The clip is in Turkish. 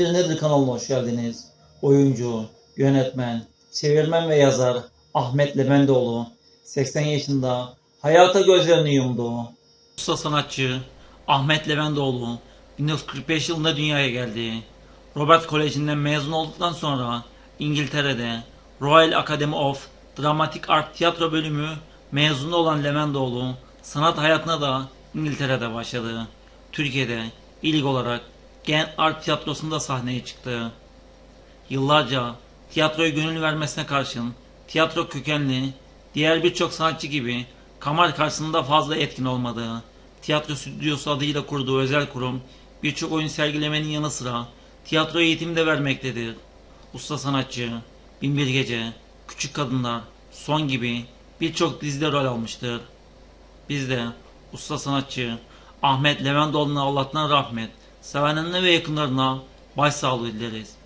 Kimdir Nedir kanalına hoş geldiniz. Oyuncu, yönetmen, çevirmen ve yazar Ahmet Levendoğlu 80 yaşında hayata gözlerini yumdu. Usta sanatçı Ahmet Levendoğlu 1945 yılında dünyaya geldi. Robert Koleji'nden mezun olduktan sonra İngiltere'de Royal Academy of Dramatic Art tiyatro bölümü mezunu olan Levendoğlu sanat hayatına da İngiltere'de başladı. Türkiye'de ilk olarak Gen Art Tiyatrosu'nda sahneye çıktı. Yıllarca tiyatroya gönül vermesine karşın tiyatro kökenli diğer birçok sanatçı gibi kamera karşısında fazla etkin olmadı. Tiyatro stüdyosu adıyla kurduğu özel kurum birçok oyun sergilemenin yanı sıra tiyatro eğitimi de vermektedir. Usta sanatçı, Binbir Gece, Küçük Kadınlar, Son gibi birçok dizide rol almıştır. Biz de usta sanatçı Ahmet Levendoğlu'na Allah'tan rahmet, sevenlerine ve yakınlarına başsağlığı dileriz.